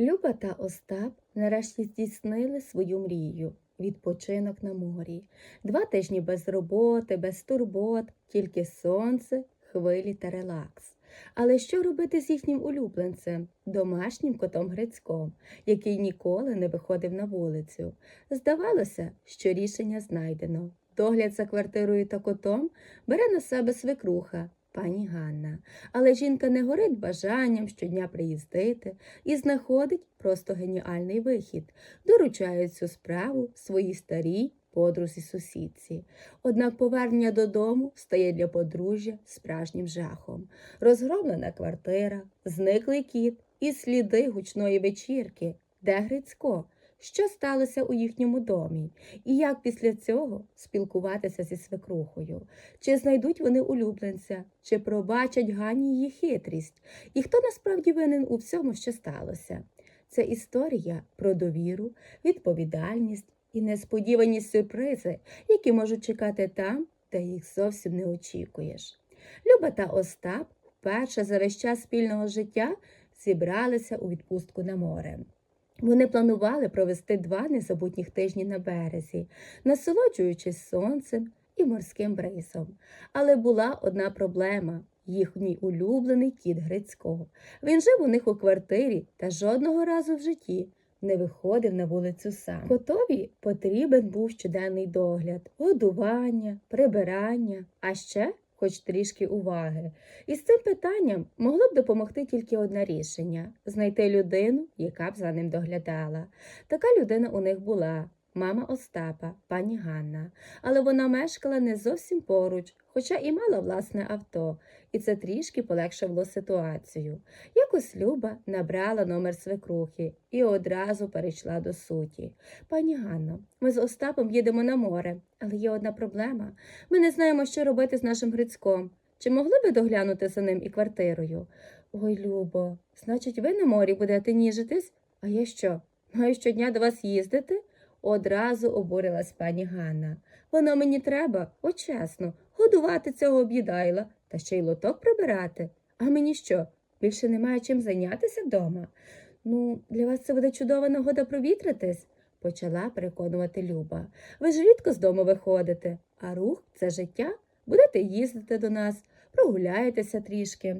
Люба та Остап нарешті здійснили свою мрію відпочинок на морі. Два тижні без роботи, без турбот, тільки сонце, хвилі та релакс. Але що робити з їхнім улюбленцем, домашнім котом Грицьком, який ніколи не виходив на вулицю? Здавалося, що рішення знайдено. Догляд за квартирою та котом бере на себе свекруха, пані Ганна. Але жінка не горить бажанням щодня приїздити і знаходить просто геніальний вихід, доручає цю справу своїй старій подрузі сусідці. Однак повернення додому стає для подружжя справжнім жахом. Розгромлена квартира, зниклий кіт і сліди гучної вечірки. Де Грицько? Що сталося у їхньому домі, і як після цього спілкуватися зі свекрухою? Чи знайдуть вони улюбленця, чи пробачать Гані її хитрість? І хто насправді винен у всьому, що сталося? Це історія про довіру, відповідальність і несподівані сюрпризи, які можуть чекати там, де їх зовсім не очікуєш. Люба та Остап вперше за весь час спільного життя зібралися у відпустку на море. Вони планували провести два незабутніх тижні на березі, насолоджуючись сонцем і морським бризом. Але була одна проблема їхній улюблений кіт Грицько. Він жив у них у квартирі та жодного разу в житті не виходив на вулицю сам. Котові потрібен був щоденний догляд, годування, прибирання, а ще хоч трішки уваги. І з цим питанням могло б допомогти тільки одне рішення знайти людину, яка б за ним доглядала. Така людина у них була. Мама Остапа, пані Ганна, але вона мешкала не зовсім поруч, хоча і мала власне авто, і це трішки полегшило ситуацію. Якось Люба набрала номер свекрухи і одразу перейшла до суті. Пані Ганно, ми з Остапом їдемо на море, але є одна проблема. Ми не знаємо, що робити з нашим Грицьком. Чи могли би доглянути за ним і квартирою? Ой, Любо, значить, ви на морі будете ніжитись? А я що? Маю щодня до вас їздити? Одразу обурилась пані Ганна. Воно мені треба, от чесно, годувати цього об'їдайла та ще й лоток прибирати. А мені що? Більше немає чим зайнятися вдома? Ну, для вас це буде чудова нагода провітритись, почала переконувати Люба. Ви ж рідко з дому виходите, а рух це життя. Будете їздити до нас, прогуляєтеся трішки.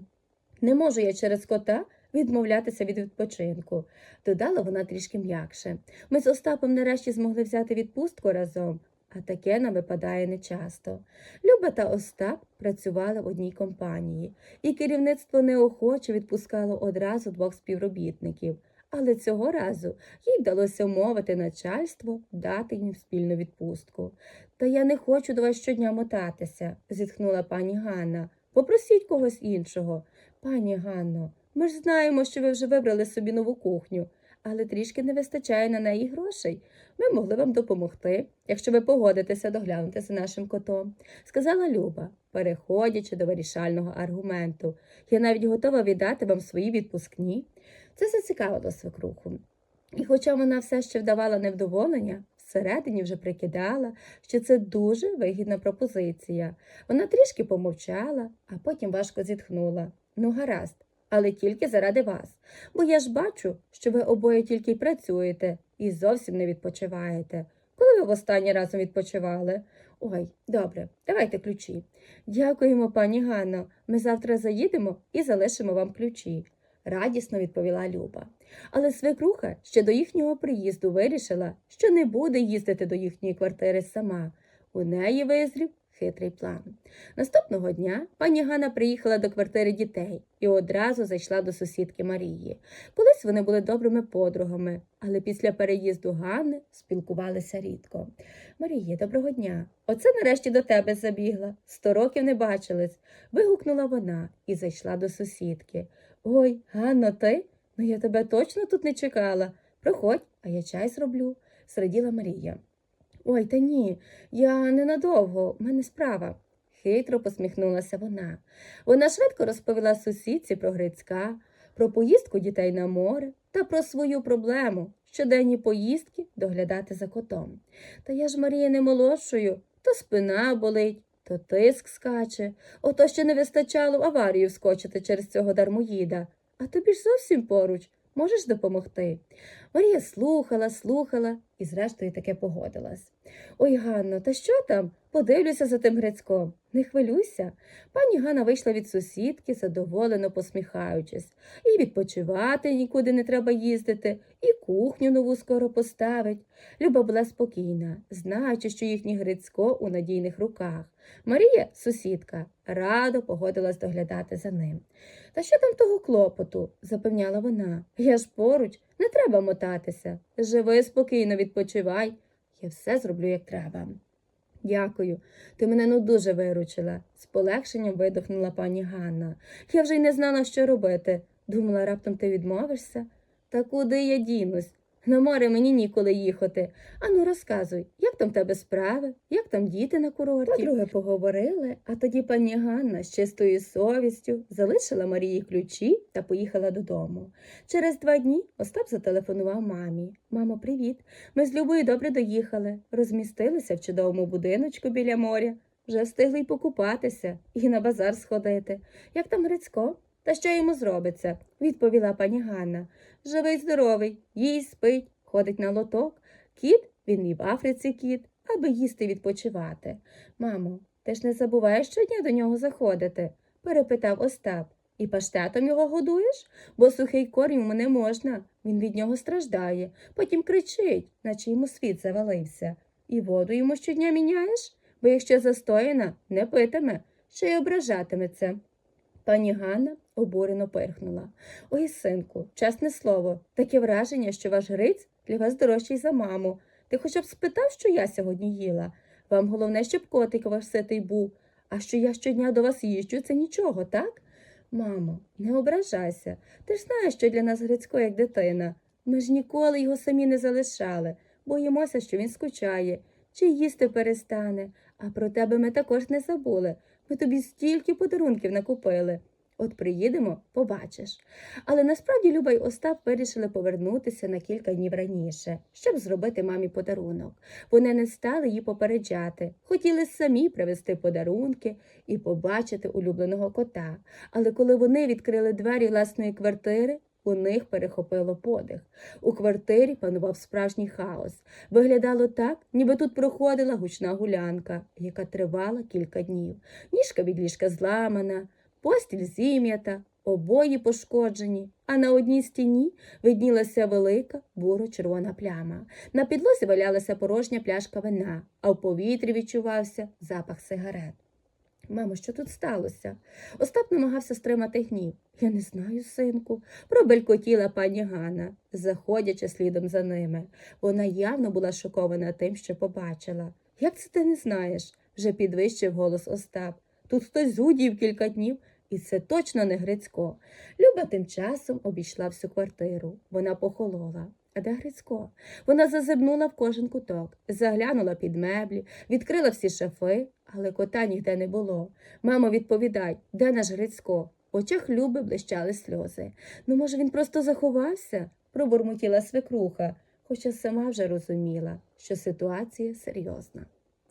Не можу я через кота відмовлятися від відпочинку, додала вона трішки м'якше. Ми з Остапом нарешті змогли взяти відпустку разом, а таке нам випадає нечасто. Люба та Остап працювали в одній компанії, і керівництво неохоче відпускало одразу двох співробітників. Але цього разу їй вдалося вмовити начальство дати їм спільну відпустку. Та я не хочу до вас щодня мотатися, зітхнула пані Ганна. Попросіть когось іншого. Пані Ганно, ми ж знаємо, що ви вже вибрали собі нову кухню, але трішки не вистачає на неї грошей. Ми могли вам допомогти, якщо ви погодитеся доглянути за нашим котом, сказала Люба, переходячи до вирішального аргументу. Я навіть готова віддати вам свої відпускні. Це зацікавило свекруху. І хоча вона все ще вдавала невдоволення, всередині вже прикидала, що це дуже вигідна пропозиція. Вона трішки помовчала, а потім важко зітхнула. Ну, гаразд, але тільки заради вас. Бо я ж бачу, що ви обоє тільки й працюєте і зовсім не відпочиваєте. Коли ви в останній разом відпочивали? Ой, добре, давайте ключі. Дякуємо, пані Ганно. Ми завтра заїдемо і залишимо вам ключі, радісно відповіла Люба. Але свекруха ще до їхнього приїзду вирішила, що не буде їздити до їхньої квартири сама. У неї визрів хитрий план. Наступного дня пані Ганна приїхала до квартири дітей і одразу зайшла до сусідки Марії. Колись вони були добрими подругами, але після переїзду Ганни спілкувалися рідко. Марія, доброго дня. Оце нарешті до тебе забігла. Сто років не бачились. вигукнула вона і зайшла до сусідки. Ой, Ганно, ти? Ну я тебе точно тут не чекала. Проходь, а я чай зроблю, зраділа Марія. Ой, та ні, я ненадовго, в мене справа. Хитро посміхнулася вона. Вона швидко розповіла сусідці про Грицька, про поїздку дітей на море та про свою проблему щоденні поїздки доглядати за котом. Та я ж Марія не молодшою, то спина болить, то тиск скаче, ото ще не вистачало в аварію вскочити через цього дармоїда. А тобі ж зовсім поруч. Можеш допомогти? Марія слухала, слухала і, зрештою, таке погодилась. Ой, Ганно, та що там? Подивлюся за тим Грицьком. Не хвилюйся. Пані Ганна вийшла від сусідки, задоволено посміхаючись. І відпочивати нікуди не треба їздити, і кухню нову скоро поставить. Люба була спокійна, знаючи, що їхній Грицько у надійних руках. Марія, сусідка, радо погодилась доглядати за ним. Та що там того клопоту? запевняла вона. Я ж поруч, не треба мотатися. Живи спокійно, відпочивай. Я все зроблю, як треба. Дякую, ти мене ну дуже виручила, з полегшенням видохнула пані Ганна. Я вже й не знала, що робити. Думала, раптом ти відмовишся. Та куди я дінусь? На море мені ніколи їхати. Ану, розказуй, як там тебе справи, як там діти на курорті? Подруги поговорили, а тоді пані Ганна з чистою совістю залишила Марії ключі та поїхала додому. Через два дні Остап зателефонував мамі. Мамо, привіт. Ми з Любою добре доїхали, розмістилися в чудовому будиночку біля моря. Вже встигли й покупатися, і на базар сходити. Як там Грицько? Та що йому зробиться? відповіла пані Ганна. Живий, здоровий, їсть, спить, ходить на лоток. Кіт, він і в Африці кіт, аби їсти відпочивати. Мамо, ти ж не забуваєш щодня до нього заходити? перепитав Остап. І паштетом його годуєш? Бо сухий корм йому не можна. Він від нього страждає, потім кричить, наче йому світ завалився. І воду йому щодня міняєш? Бо якщо застояна, не питиме, ще й ображатиметься. Пані Ганна обурено пирхнула. Ой, синку, чесне слово, таке враження, що ваш Гриць для вас дорожчий за маму. Ти хоча б спитав, що я сьогодні їла. Вам головне, щоб котик ваш ситий був, а що я щодня до вас їжджу, це нічого, так? Мамо, не ображайся. Ти ж знаєш, що для нас Грицько як дитина. Ми ж ніколи його самі не залишали, боїмося, що він скучає, чи їсти перестане. А про тебе ми також не забули. Ми тобі стільки подарунків накупили. От приїдемо, побачиш. Але насправді Люба й Остап вирішили повернутися на кілька днів раніше, щоб зробити мамі подарунок. Вони не стали її попереджати, хотіли самі привезти подарунки і побачити улюбленого кота. Але коли вони відкрили двері власної квартири, у них перехопило подих. У квартирі панував справжній хаос. Виглядало так, ніби тут проходила гучна гулянка, яка тривала кілька днів. Ніжка від ліжка зламана, постіль зім'ята, обої пошкоджені, а на одній стіні виднілася велика буро-червона пляма. На підлозі валялася порожня пляшка вина, а в повітрі відчувався запах сигарет. Мамо, що тут сталося? Остап намагався стримати гнів. Я не знаю, синку, пробелькотіла пані Ганна, заходячи слідом за ними. Вона явно була шокована тим, що побачила. Як це ти не знаєш? вже підвищив голос Остап. Тут хтось згудів кілька днів, і це точно не Грицько. Люба тим часом обійшла всю квартиру. Вона похолола. А де Грицько? Вона зазирнула в кожен куток, заглянула під меблі, відкрила всі шафи, але кота ніде не було. Мамо, відповідай, де наш Грицько? В очах Люби блищали сльози. Ну, може, він просто заховався? пробурмотіла свекруха, хоча сама вже розуміла, що ситуація серйозна.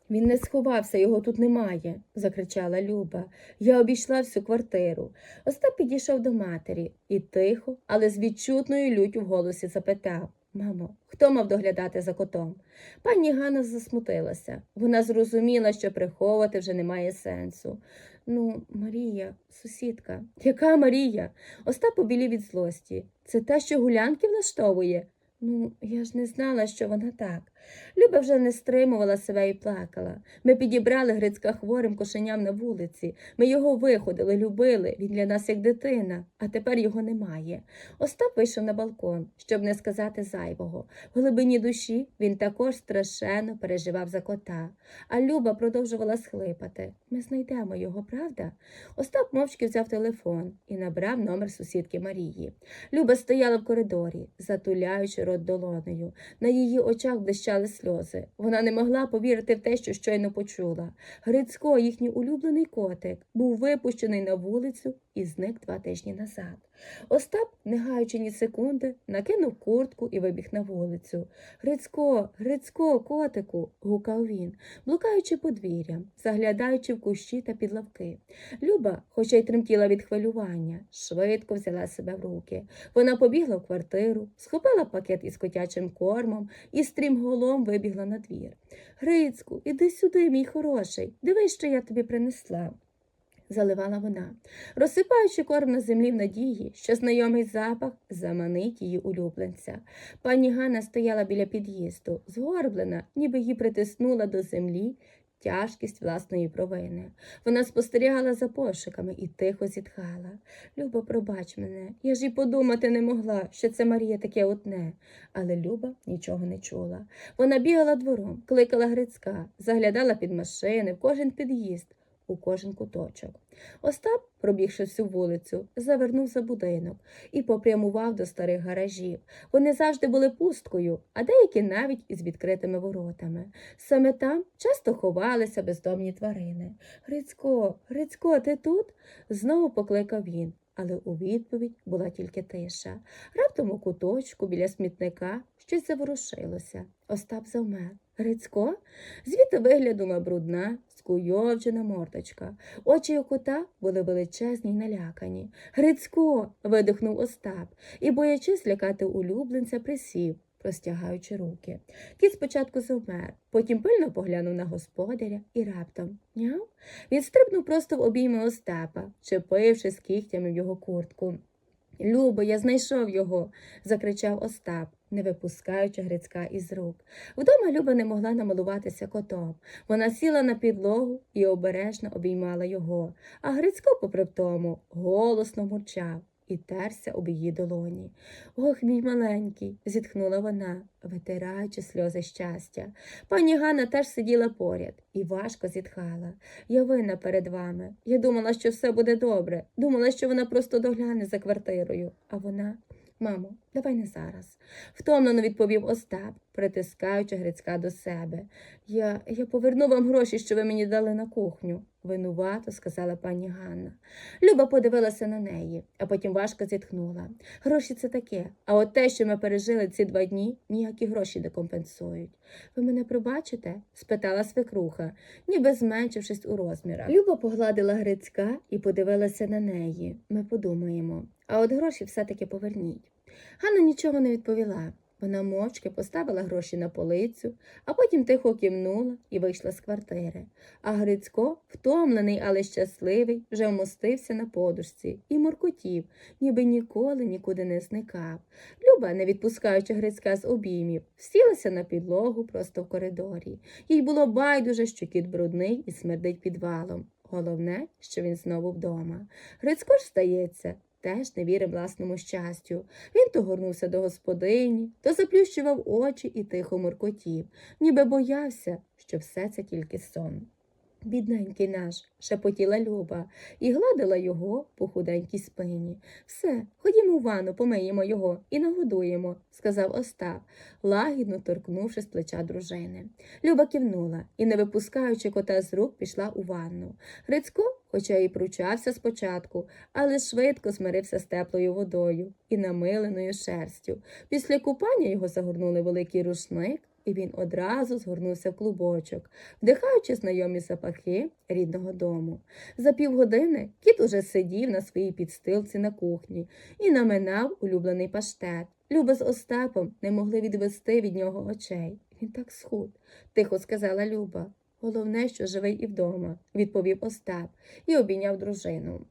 Він не сховався, його тут немає, закричала Люба. Я обійшла всю квартиру. Остап підійшов до матері і тихо, але з відчутною люттю в голосі запитав Мамо, хто мав доглядати за котом? Пані Ганна засмутилася. Вона зрозуміла, що приховувати вже немає сенсу. Ну, Марія, сусідка. Яка Марія? Остап побілів від злості. Це та, що гулянки влаштовує? Ну, я ж не знала, що вона так. Люба вже не стримувала себе і плакала. Ми підібрали Грицька хворим кошеням на вулиці. Ми його виходили, любили, він для нас як дитина, а тепер його немає. Остап вийшов на балкон, щоб не сказати зайвого. В глибині душі він також страшенно переживав за кота. А Люба продовжувала схлипати. Ми знайдемо його, правда? Остап мовчки взяв телефон і набрав номер сусідки Марії. Люба стояла в коридорі, затуляючи рот долонею. На її очах блищала стікали сльози. Вона не могла повірити в те, що щойно почула. Грицько, їхній улюблений котик, був випущений на вулицю і зник два тижні назад. Остап, не гаючи ні секунди, накинув куртку і вибіг на вулицю. Грицько, Грицько, котику, гукав він, блукаючи подвір'ям, заглядаючи в кущі та під лавки. Люба, хоча й тремтіла від хвилювання, швидко взяла себе в руки. Вона побігла в квартиру, схопила пакет із котячим кормом і стрімголом вибігла на двір. Грицьку, іди сюди, мій хороший, дивись, що я тобі принесла. Заливала вона, розсипаючи корм на землі в надії, що знайомий запах заманить її улюбленця. Пані Ганна стояла біля під'їзду, згорблена, ніби її притиснула до землі тяжкість власної провини. Вона спостерігала за пошуками і тихо зітхала. Люба, пробач мене, я ж і подумати не могла, що це Марія таке одне. Але Люба нічого не чула. Вона бігала двором, кликала Грицька, заглядала під машини, в кожен під'їзд, у кожен куточок. Остап, пробігши всю вулицю, завернув за будинок і попрямував до старих гаражів. Вони завжди були пусткою, а деякі навіть із відкритими воротами. Саме там часто ховалися бездомні тварини. Грицько, Грицько, ти тут? знову покликав він. Але у відповідь була тільки тиша. Раптом у куточку біля смітника щось заворушилося. Остап завмер. Грицько? Звідти виглянула брудна, скуйовджена мордочка. Очі у кота були величезні й налякані. Грицько. видихнув Остап і, боячись лякати улюбленця, присів, простягаючи руки. Кіт спочатку завмер, потім пильно поглянув на господаря і раптом няв. Він стрибнув просто в обійми Остапа, чепившись кігтями в його куртку. Любо, я знайшов його, закричав Остап, не випускаючи Грицька із рук. Вдома Люба не могла намилуватися котом. Вона сіла на підлогу і обережно обіймала його, а Грицько, попри тому, голосно мурчав і терся об її долоні. Ох, мій маленький, зітхнула вона, витираючи сльози щастя. Пані Ганна теж сиділа поряд і важко зітхала. Я винна перед вами. Я думала, що все буде добре. Думала, що вона просто догляне за квартирою. А вона. Мамо, давай не зараз. Втомлено відповів Остап, притискаючи Грицька до себе. Я, я поверну вам гроші, що ви мені дали на кухню, винувато сказала пані Ганна. Люба подивилася на неї, а потім важко зітхнула. Гроші це таке, а от те, що ми пережили ці два дні, ніякі гроші не компенсують. Ви мене пробачите? спитала свекруха, ніби зменшившись у розмірах. Люба погладила Грицька і подивилася на неї. Ми подумаємо, а от гроші все-таки поверніть. Ганна нічого не відповіла. Вона мовчки поставила гроші на полицю, а потім тихо кивнула і вийшла з квартири. А Грицько, втомлений, але щасливий, вже вмостився на подушці і моркотів, ніби ніколи нікуди не зникав. Люба, не відпускаючи Грицька з обіймів, сілася на підлогу просто в коридорі. Їй було байдуже, що кіт брудний і смердить підвалом. Головне, що він знову вдома. Грицько ж стається, теж не вірив власному щастю. Він то горнувся до господині, то заплющував очі і тихо моркотів, ніби боявся, що все це тільки сон. Бідненький наш, шепотіла Люба і гладила його по худенькій спині. Все, ходімо в ванну, помиємо його і нагодуємо, сказав Остап, лагідно торкнувши з плеча дружини. Люба кивнула і, не випускаючи кота з рук, пішла у ванну. Грицько, хоча й пручався спочатку, але швидко змирився з теплою водою і намиленою шерстю. Після купання його загорнули великий рушник, і він одразу згорнувся в клубочок, вдихаючи знайомі запахи рідного дому. За півгодини кіт уже сидів на своїй підстилці на кухні і наминав улюблений паштет. Люба з Остапом не могли відвести від нього очей. Він так схуд, тихо сказала Люба. Головне, що живий і вдома, відповів Остап і обійняв дружину.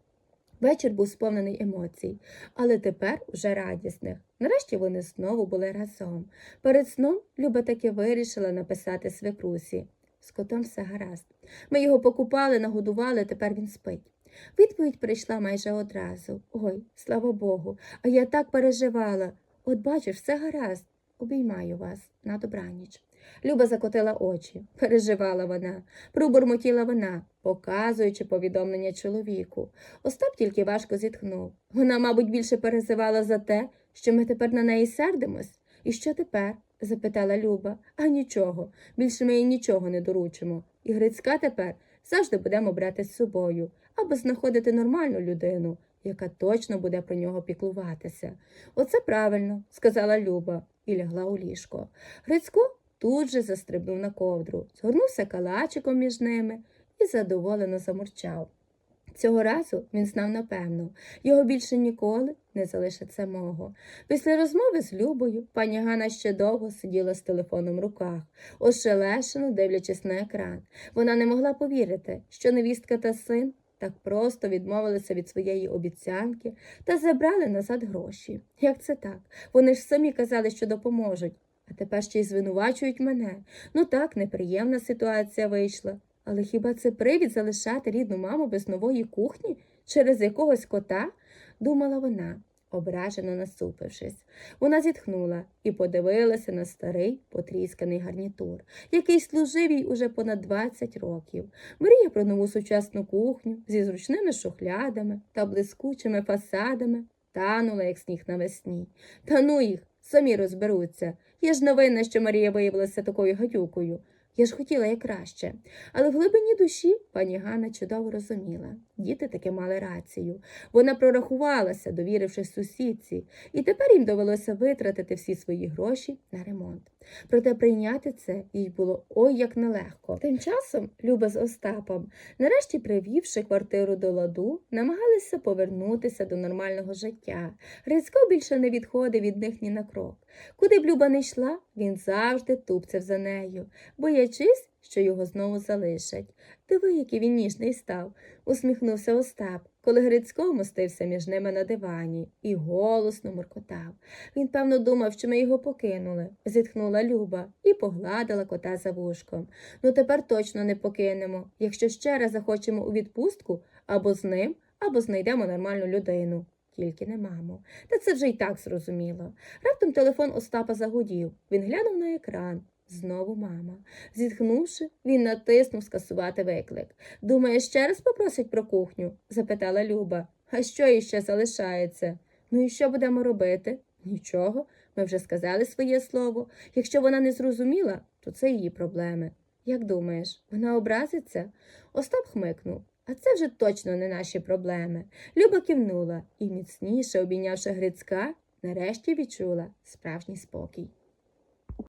Вечір був сповнений емоцій, але тепер уже радісних. Нарешті вони знову були разом. Перед сном Люба таки вирішила написати свекрусі. З котом все гаразд. Ми його покупали, нагодували, тепер він спить. Відповідь прийшла майже одразу. Ой, слава Богу, а я так переживала. От бачиш, все гаразд. Обіймаю вас на добраніч. Люба закотила очі, переживала вона, пробурмотіла вона, показуючи повідомлення чоловіку. Остап тільки важко зітхнув. Вона, мабуть, більше переживала за те, що ми тепер на неї сердимось. І що тепер? запитала Люба. А нічого. Більше ми їй нічого не доручимо. І Грицька тепер завжди будемо брати з собою або знаходити нормальну людину, яка точно буде про нього піклуватися. Оце правильно, сказала Люба і лягла у ліжко. Грицько тут же застрибнув на ковдру, згорнувся калачиком між ними і задоволено замурчав. Цього разу він знав напевно, його більше ніколи не залишить самого. Після розмови з Любою пані Ганна ще довго сиділа з телефоном в руках, ошелешено дивлячись на екран. Вона не могла повірити, що невістка та син так просто відмовилися від своєї обіцянки та забрали назад гроші. Як це так? Вони ж самі казали, що допоможуть, а тепер ще й звинувачують мене. Ну так, неприємна ситуація вийшла. Але хіба це привід залишати рідну маму без нової кухні через якогось кота? думала вона, ображено насупившись. Вона зітхнула і подивилася на старий потрісканий гарнітур, який служив їй уже понад 20 років. Мрія про нову сучасну кухню зі зручними шухлядами та блискучими фасадами танула, як сніг навесні. Та ну їх, самі розберуться. Я ж новина, що Марія виявилася такою гадюкою. Я ж хотіла як краще. Але в глибині душі пані Ганна чудово розуміла. Діти таки мали рацію. Вона прорахувалася, довірившись сусідці, і тепер їм довелося витратити всі свої гроші на ремонт. Проте прийняти це їй було ой як нелегко. Тим часом Люба з Остапом, нарешті привівши квартиру до ладу, намагалися повернутися до нормального життя. Грицько більше не відходив від них ні на крок. Куди б Люба не йшла, він завжди тупцяв за нею, боячись, що його знову залишать. Диви, який він ніжний став, усміхнувся Остап, коли Грицько мостився між ними на дивані і голосно муркотав. Він, певно, думав, що ми його покинули, зітхнула Люба і погладила кота за вушком. Ну тепер точно не покинемо, якщо ще раз захочемо у відпустку або з ним, або знайдемо нормальну людину. Тільки не маму. Та це вже й так зрозуміло. Раптом телефон Остапа загудів. Він глянув на екран. Знову мама. Зітхнувши, він натиснув скасувати виклик. Думає, ще раз попросить про кухню? запитала Люба. А що іще залишається? Ну і що будемо робити? Нічого. Ми вже сказали своє слово. Якщо вона не зрозуміла, то це її проблеми. Як думаєш, вона образиться? Остап хмикнув. А це вже точно не наші проблеми. Люба кивнула і, міцніше обійнявши Грицька, нарешті відчула справжній спокій.